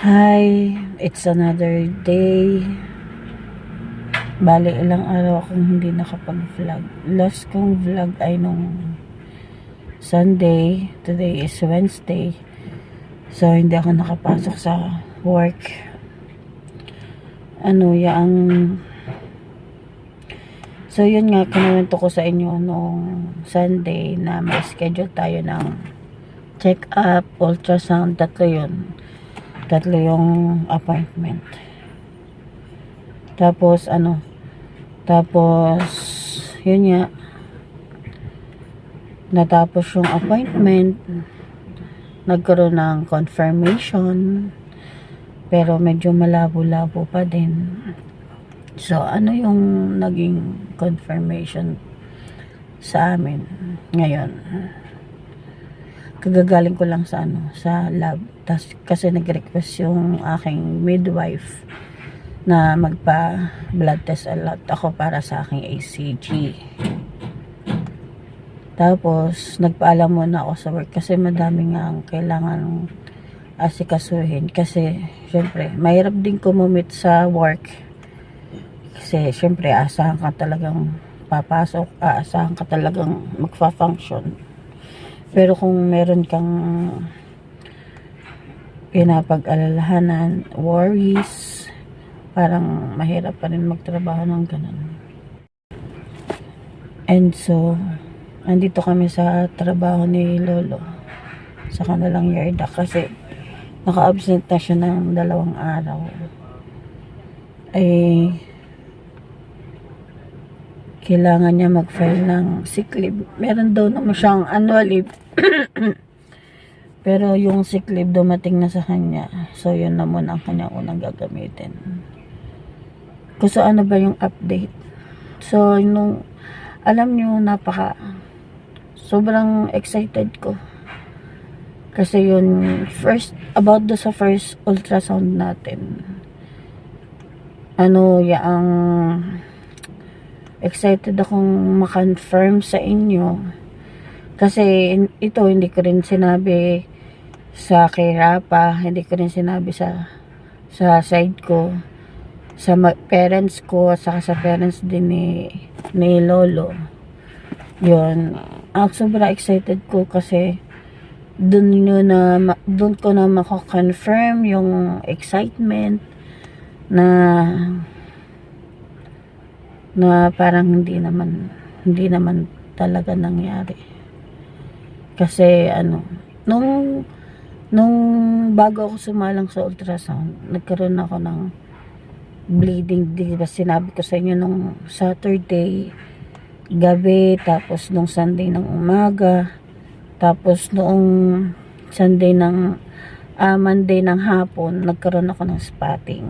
Hi, it's another day. Bali, ilang araw akong hindi nakapag-vlog. Last kong vlog ay nung Sunday. Today is Wednesday. So, hindi ako nakapasok sa work. Ano, yung... So, yun nga, kinuwento ko sa inyo nung Sunday na may schedule tayo ng check-up, ultrasound, tatlo yun tatlo yung appointment. Tapos, ano, tapos, yun nga, natapos yung appointment, nagkaroon ng confirmation, pero medyo malabo-labo pa din. So, ano yung naging confirmation sa amin ngayon? Kagagaling ko lang sa ano, sa lab. Tas, kasi nag-request yung aking midwife na magpa blood test a lot ako para sa aking ACG. Tapos, nagpaalam muna ako sa work kasi madami nga ang kailangan asikasuhin. Kasi, syempre, mahirap din kumumit sa work. Kasi, syempre, asahan ka talagang papasok, aasahan ka talagang magfa-function. Pero kung meron kang pinapag-alalahanan, worries, parang mahirap pa rin magtrabaho ng ganun. And so, andito kami sa trabaho ni Lolo sa kanilang yarda kasi naka-absent na siya ng dalawang araw. Eh, kailangan niya mag-file ng sick leave. Meron daw naman siyang annual leave. Pero yung sick leave dumating na sa kanya. So, yun naman ang kanya unang gagamitin. So, ano ba yung update. So, nung, alam nyo, napaka, sobrang excited ko. Kasi yun, first, about do sa first ultrasound natin. Ano, yung, excited akong makonfirm sa inyo. Kasi ito hindi ko rin sinabi sa kay hindi ko rin sinabi sa sa side ko, sa parents ko, saka sa parents din ni, ni Lolo. Yun. Ang sobra excited ko kasi dun yun na dun ko na mako-confirm yung excitement na na parang hindi naman hindi naman talaga nangyari. Kasi ano nung nung bago ako sumalang sa ultrasound nagkaroon ako ng bleeding di ba sinabi ko sa inyo nung Saturday gabi tapos nung Sunday ng umaga tapos noong Sunday ng uh, Monday ng hapon nagkaroon ako ng spotting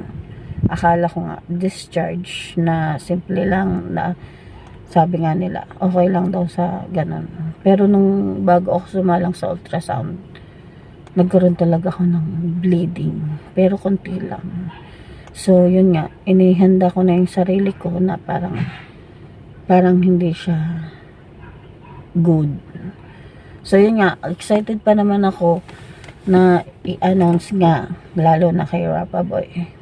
akala ko nga discharge na simple lang na sabi nga nila okay lang daw sa ganun. Pero nung bago ako sumalang sa ultrasound nagkaroon talaga ako ng bleeding. Pero konti lang. So yun nga inihanda ko na yung sarili ko na parang parang hindi siya good. So yun nga excited pa naman ako na i-announce nga lalo na kay Rapa Boy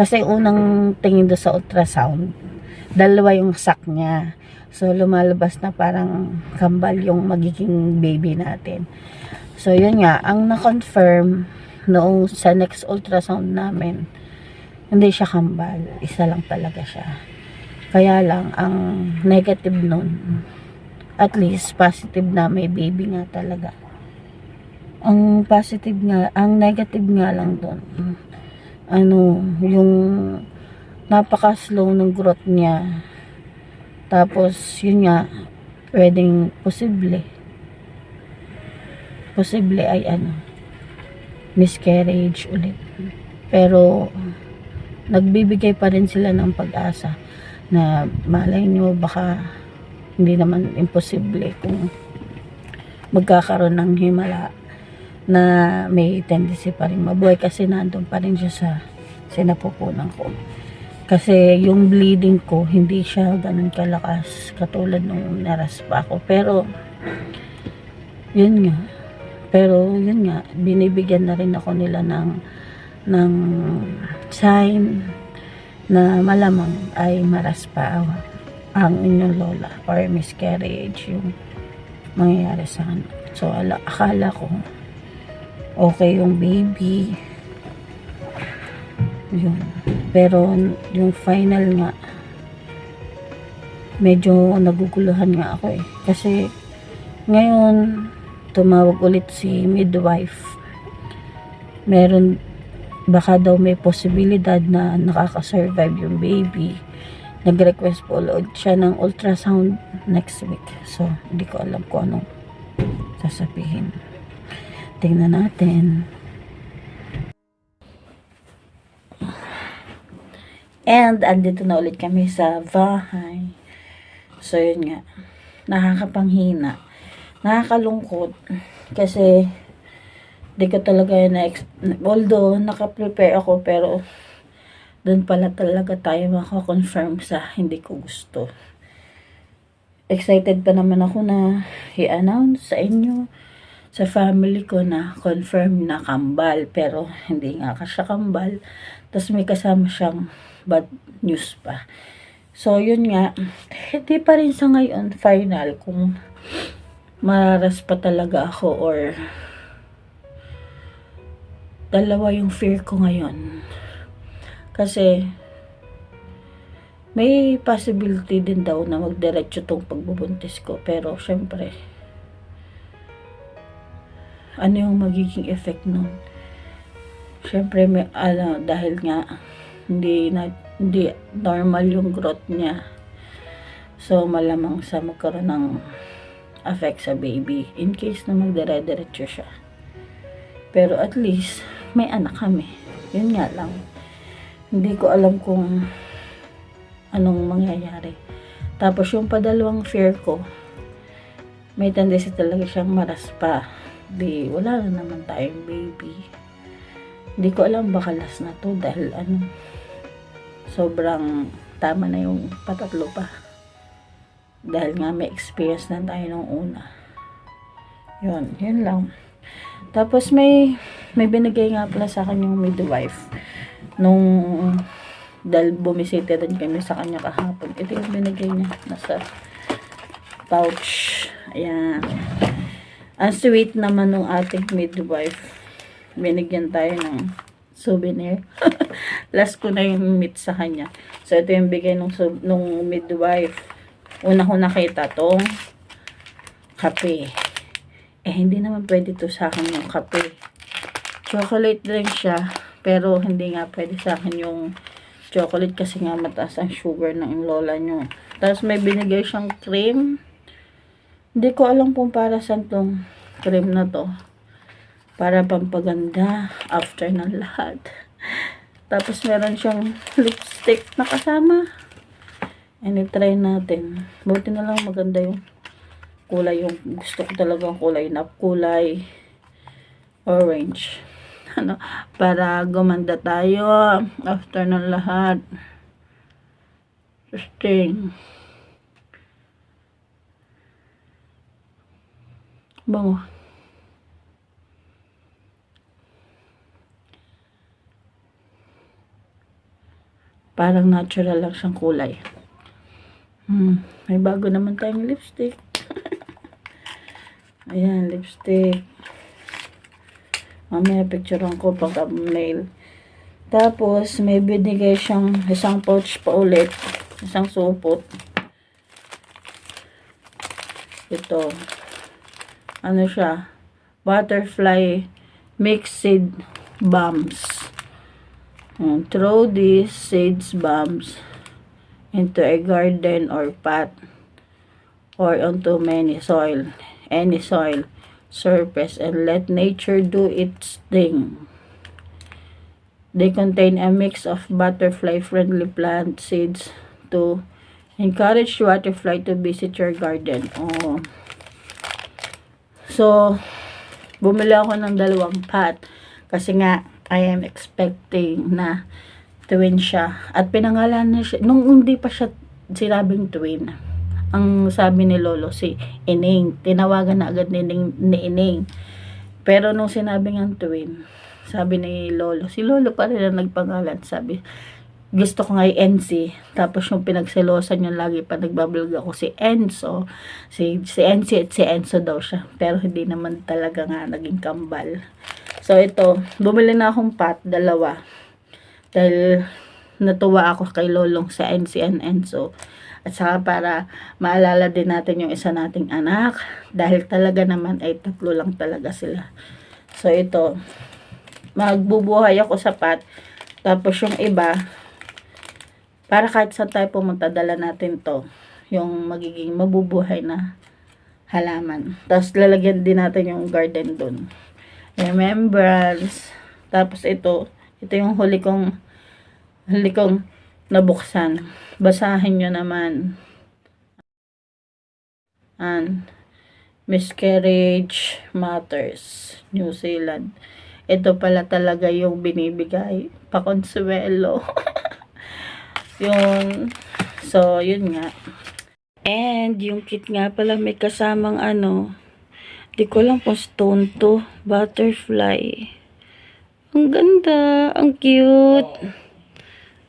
kasi unang tingin do sa ultrasound, dalawa yung sac niya. So, lumalabas na parang kambal yung magiging baby natin. So, yun nga, ang na-confirm noong sa next ultrasound namin, hindi siya kambal. Isa lang talaga siya. Kaya lang, ang negative nun, at least positive na may baby nga talaga. Ang positive nga, ang negative nga lang doon, ano, yung napaka-slow ng growth niya. Tapos, yun nga, pwedeng posible. Posible ay ano, miscarriage ulit. Pero, nagbibigay pa rin sila ng pag-asa na malay nyo baka hindi naman imposible kung magkakaroon ng himala na may tendency pa rin mabuhay kasi nandun pa rin siya sa sinapupunan ko. Kasi yung bleeding ko, hindi siya ganun kalakas katulad nung naras pa ako. Pero, yun nga. Pero, yun nga, binibigyan na rin ako nila ng ng sign na malamang ay maraspa ang inyong lola or miscarriage yung mangyayari sa kanya. So, ala, akala ko okay yung baby. Yun. Pero yung final nga, medyo naguguluhan nga ako eh. Kasi ngayon, tumawag ulit si midwife. Meron, baka daw may posibilidad na nakaka-survive yung baby. Nag-request po ulit siya ng ultrasound next week. So, hindi ko alam kung anong sasabihin. Tingnan natin. And, andito na ulit kami sa bahay. So, yun nga. Nakakapanghina. Nakakalungkot. Kasi, di ko talaga na although naka-prepare ako pero doon pala talaga tayo makakonfirm sa hindi ko gusto. Excited pa naman ako na i-announce sa inyo sa family ko na confirm na kambal pero hindi nga ka siya kambal. Tapos may kasama siyang bad news pa. So yun nga hindi pa rin sa ngayon final kung mararas pa talaga ako or dalawa yung fear ko ngayon. Kasi may possibility din daw na magdiretso tong pagbubuntis ko pero syempre ano yung magiging effect nun. Siyempre, may, ano, dahil nga, hindi, na, hindi normal yung growth niya. So, malamang sa magkaroon ng effect sa baby in case na magdire-diretso siya. Pero at least, may anak kami. Yun nga lang. Hindi ko alam kung anong mangyayari. Tapos yung padalawang fear ko, may tendency talaga siyang maraspa di wala na naman tayong baby. Hindi ko alam baka last na to dahil ano sobrang tama na yung patatlo pa. Dahil nga may experience na tayo nung una. Yun, yun lang. Tapos may may binigay nga pala sa akin yung midwife nung dahil bumisita din kami sa kanya kahapon. Ito yung binigay niya nasa pouch. Ayan ang sweet naman ng ating midwife. Binigyan tayo ng souvenir. Last ko na yung meet sa kanya. So, ito yung bigay ng, nung midwife. Una ko nakita tong kape. Eh, hindi naman pwede to sa akin yung kape. Chocolate drink siya. Pero, hindi nga pwede sa akin yung chocolate kasi nga mataas ang sugar ng lola nyo. Tapos, may binigay siyang cream hindi ko alam kung para saan tong cream na to. Para pampaganda after ng lahat. Tapos meron siyang lipstick na kasama. And try natin. Buti na lang maganda yung kulay yung gusto ko talaga kulay na kulay orange. Ano, para gumanda tayo after ng lahat. Sustain. Bango. Parang natural lang siyang kulay. Hmm, may bago naman tayong lipstick. Ayan, lipstick. Mamaya picturean ko pag thumbnail. Tapos, may binigay siyang isang pouch pa ulit. Isang supot. Ito ano siya, butterfly mixed bombs. And throw these seeds bombs into a garden or pot or onto many soil, any soil surface and let nature do its thing. They contain a mix of butterfly-friendly plant seeds to encourage butterfly to visit your garden. Oh. So, bumili ako ng dalawang pot. Kasi nga, I am expecting na twin siya. At pinangalan na siya, nung hindi pa siya sinabing twin, ang sabi ni Lolo, si Ining. Tinawagan na agad ni, Ining, ni Ining. Pero nung sinabi ng twin, sabi ni Lolo. Si Lolo pa rin ang nagpangalan. Sabi, gusto ko nga i-NC. Tapos yung pinagselosan yung lagi pa nagbablog ako si Enzo. Si, si NC at si Enzo daw siya. Pero hindi naman talaga nga naging kambal. So ito, bumili na akong pot, dalawa. Dahil natuwa ako kay Lolong sa NC and Enzo. At saka para maalala din natin yung isa nating anak. Dahil talaga naman ay tatlo lang talaga sila. So ito, magbubuhay ako sa pot. Tapos yung iba, para kahit saan tayo pumunta, dala natin to. Yung magiging mabubuhay na halaman. Tapos lalagyan din natin yung garden dun. Remembrance. Tapos ito, ito yung huli kong, huli kong nabuksan. Basahin nyo naman. And, miscarriage matters. New Zealand. Ito pala talaga yung binibigay. Pakonsuelo. Yun. So, yun nga. And, yung kit nga pala may kasamang ano, di ko lang kung stone to, butterfly. Ang ganda, ang cute.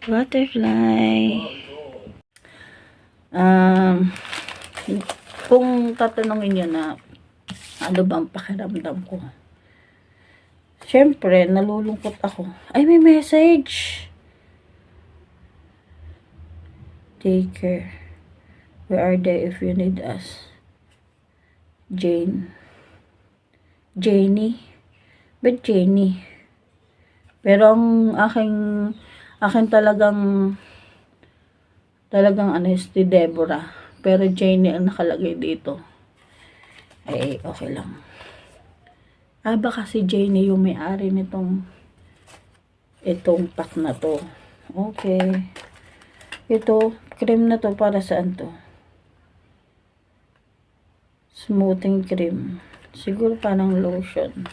Butterfly. Um, kung tatanungin nyo na, ano bang pakiramdam ko? Siyempre, nalulungkot ako. Ay, may message. Take care. Where are they if you need us? Jane. Janie? Ba't Janie? Pero ang aking, akin talagang, talagang ano, si Deborah. Pero Janie ang nakalagay dito. Ay, okay lang. Ah, baka si Janie yung may-ari nitong, itong pack na to. Okay. Ito, cream na to para saan to? Smoothing cream. Siguro parang lotion.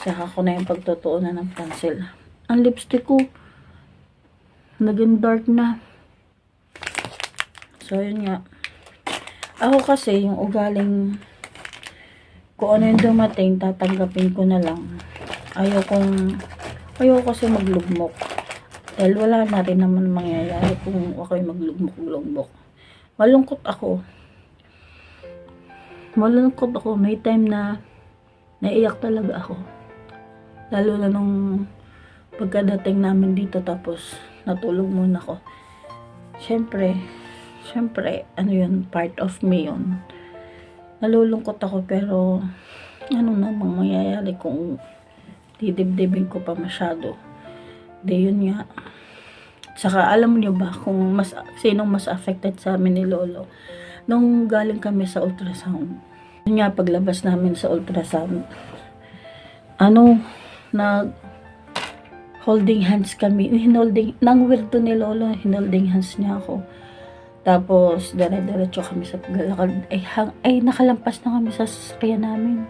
Saka ko na yung pagtutuunan ng pencil. Ang lipstick ko, naging dark na. So, yun nga. Ako kasi, yung ugaling, kung ano yung dumating, tatanggapin ko na lang. Ayaw kong, ayaw kasi maglugmok. Dahil wala na rin naman mangyayari kung ako'y maglugmok-lugmok. Malungkot ako. Malungkot ako. May time na naiyak talaga ako. Lalo na nung pagkadating namin dito tapos natulog muna ako. Siyempre, siyempre, ano yun, part of me yun. Nalulungkot ako pero ano namang mangyayari kung didibdibin ko pa masyado. Di yun nga. Saka alam niyo ba kung mas sinong mas affected sa amin ni Lolo nung galing kami sa ultrasound. Yun nga paglabas namin sa ultrasound. Ano nag holding hands kami. Hinolding, nang weirdo ni Lolo, hinolding hands niya ako. Tapos, dire-diretso kami sa paglalakad. Ay, hang, ay, nakalampas na kami sa sasakyan namin.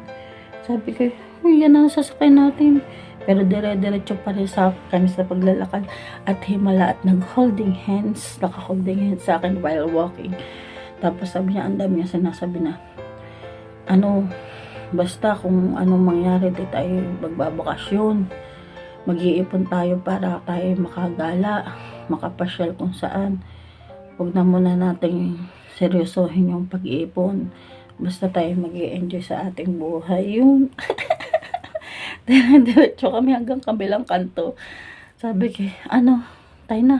Sabi ko, "Uy, yan ang sasakyan natin. Pero dire-diretso pa rin sa kami sa paglalakad. At himala at nag-holding hands, naka-holding hands sa akin while walking. Tapos sabi niya, ang dami niya sinasabi na, ano, basta kung anong mangyari, di tayo magbabakasyon. Mag-iipon tayo para tayo makagala, makapasyal kung saan. Huwag na muna nating seryosohin yung pag-iipon. Basta tayo mag enjoy sa ating buhay. Yun. Diretso kami hanggang kabilang kanto. Sabi ko, ano, tayo na.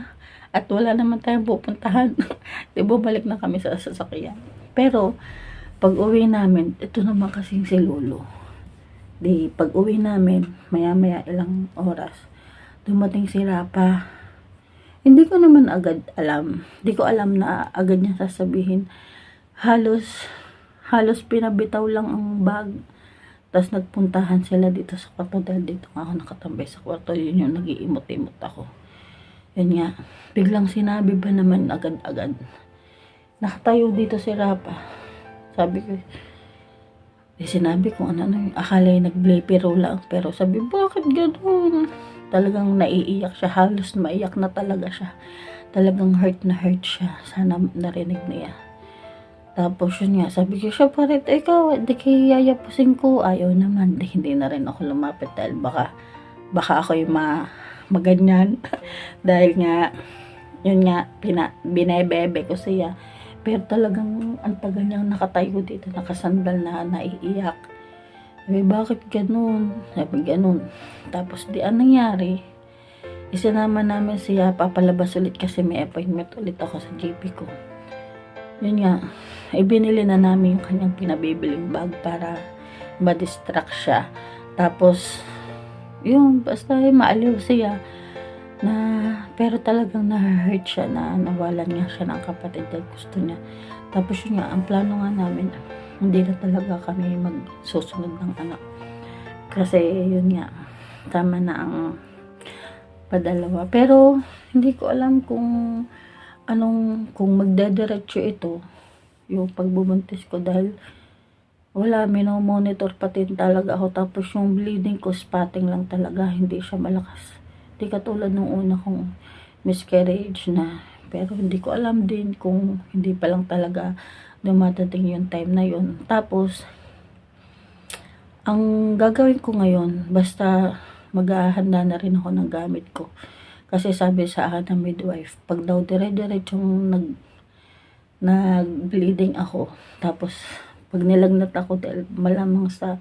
At wala naman tayong pupuntahan. Di bumalik na kami sa sasakyan. Pero, pag uwi namin, ito naman kasing si Lolo. Di, pag uwi namin, maya-maya ilang oras, dumating si Rapa. Hindi ko naman agad alam. Hindi ko alam na agad niya sasabihin. Halos, halos pinabitaw lang ang bag. Tapos nagpuntahan sila dito sa kwarto dahil dito nga ako nakatambay sa kwarto. Yun yung nag-iimot-imot ako. Yun nga. Biglang sinabi ba naman agad-agad. Nakatayo dito si Rapa. Sabi ko, eh, sinabi ko ano, ano akala yung nag-blepero lang. Pero sabi, bakit ganun? Talagang naiiyak siya. Halos maiyak na talaga siya. Talagang hurt na hurt siya. Sana narinig niya. Tapos yun nga, sabi ko siya pa rin, ikaw, di kay yayapusin ko. Ayaw naman, di, hindi na rin ako lumapit dahil baka baka ako yung ma maganyan. Dahil nga yun nga pina, binebebe ko siya. Pero talagang ang tagal niyang nakatayo dito nakasandal na naiiyak. Sabi bakit ganun? Sabi ganun. Tapos di ang nangyari? Isinama namin siya papalabas ulit kasi may appointment ulit ako sa GP ko. Yun nga ibinili na namin yung kanyang pinabibiling bag para ma-distract siya. Tapos yun basta eh, maaliw siya na pero talagang na-hurt siya na nawalan nga siya ng kapatid dahil gusto niya. Tapos yun nga ang plano nga namin hindi na talaga kami magsusunod ng anak. Kasi yun nga tama na ang padalawa. Pero hindi ko alam kung anong kung magdediretso ito yung pagbubuntis ko dahil wala, minomonitor pati talaga ako. Tapos yung bleeding ko, spotting lang talaga. Hindi siya malakas. Hindi katulad nung una kong miscarriage na. Pero hindi ko alam din kung hindi pa lang talaga dumadating yung time na yun. Tapos, ang gagawin ko ngayon, basta maghahanda na rin ako ng gamit ko. Kasi sabi sa akin ng midwife, pag daw dire-diretsong nag nag-bleeding ako, tapos pag nilagnat ako dahil malamang sa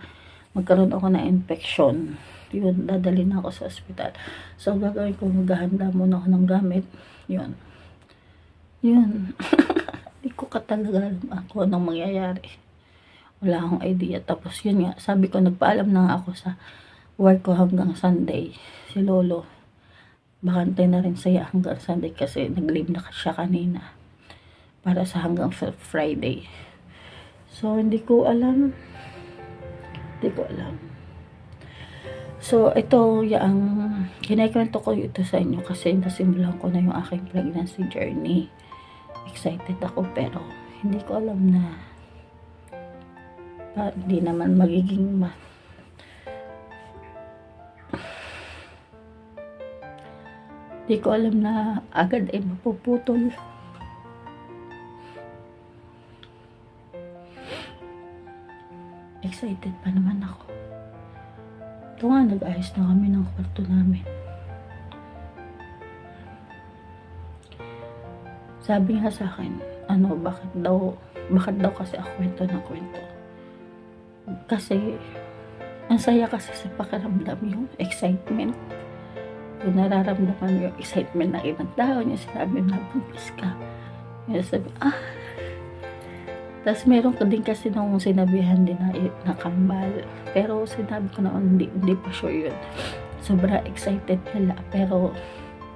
magkaroon ako ng infection, yun, dadali na ako sa ospital. So, gagawin ko, maghahanda muna ako ng gamit. Yun. Yun. Hindi ko ka talaga alam ako anong mangyayari. Wala akong idea. Tapos, yun nga, sabi ko, nagpaalam na ako sa work ko hanggang Sunday. Si Lolo, bakantay na rin siya hanggang Sunday kasi nag-leave na siya kanina para sa hanggang fr- Friday. So, hindi ko alam. Hindi ko alam. So, ito yung kinikwento ko ito sa inyo kasi nasimulan ko na yung aking pregnancy journey. Excited ako pero hindi ko alam na pa, hindi naman magiging ma hindi ko alam na agad ay mapuputol. Excited pa naman ako. Ito nga, nag-ayos na kami ng kwarto namin. Sabi nga sa akin, ano, bakit daw, bakit daw kasi ako kwento ng kwento. Kasi, ang saya kasi sa pakiramdam yung excitement. Yung nararamdaman yung excitement ng ibang tao niya, sinabi na buntis ka. Yung sabi, ah, tapos meron ko din kasi nung sinabihan din na, na kambal. Pero sinabi ko na hindi, hindi pa sure yun. Sobra excited nila. Pero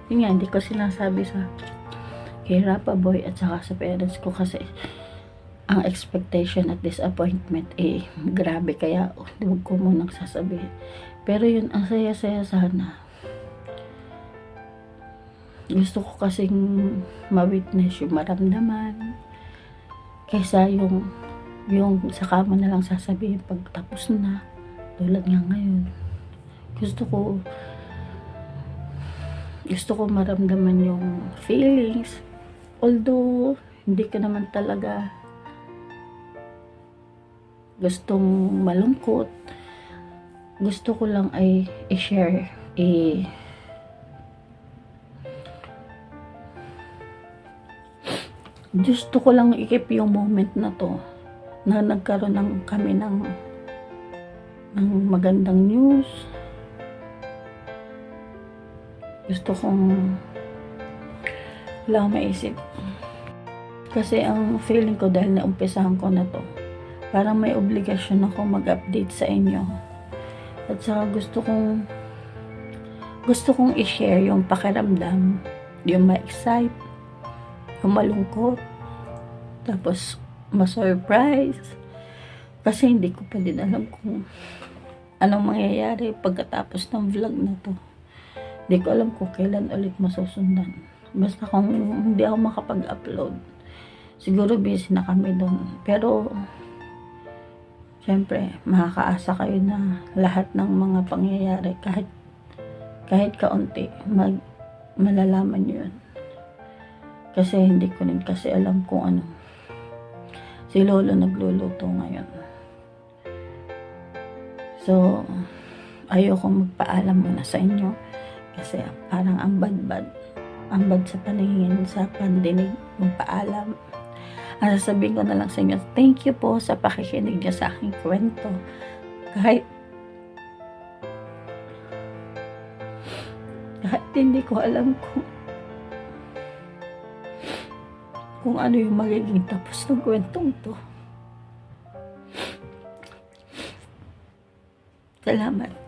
yun nga, hindi ko sinasabi sa kay Rapa Boy at saka sa parents ko kasi ang expectation at disappointment eh grabe kaya oh, huwag ko munang sasabihin. Pero yun, ang saya-saya sana. Gusto ko kasing ma-witness yung maramdaman kaysa yung yung saka mo na lang sasabihin pag tapos na. Tulad nga ngayon. Gusto ko gusto ko maramdaman yung feelings. Although hindi ko naman talaga gustong malungkot. Gusto ko lang ay i-share i gusto ko lang ikip yung moment na to na nagkaroon ng kami ng ng magandang news. Gusto kong wala akong maisip. Kasi ang feeling ko dahil naumpisahan ko na to parang may obligasyon ako mag-update sa inyo. At saka gusto kong gusto kong i-share yung pakiramdam yung ma-excite yung malungkot, tapos ma-surprise, kasi hindi ko pa din alam kung anong mangyayari pagkatapos ng vlog na to. Hindi ko alam kung kailan ulit masusundan. Basta kung hindi ako makapag-upload, siguro busy na kami doon. Pero, syempre, makakaasa kayo na lahat ng mga pangyayari, kahit kahit kaunti, mag, malalaman nyo yun. Kasi hindi ko rin kasi alam kung ano. Si Lolo nagluluto ngayon. So, ayoko magpaalam muna sa inyo kasi parang ang bad-bad ang bad sa paningin sa pandinig ng paalam ang sasabihin ko na lang sa inyo thank you po sa pakikinig niyo sa aking kwento kahit kahit hindi ko alam kung kung ano yung magiging tapos ng kwentong to. Salamat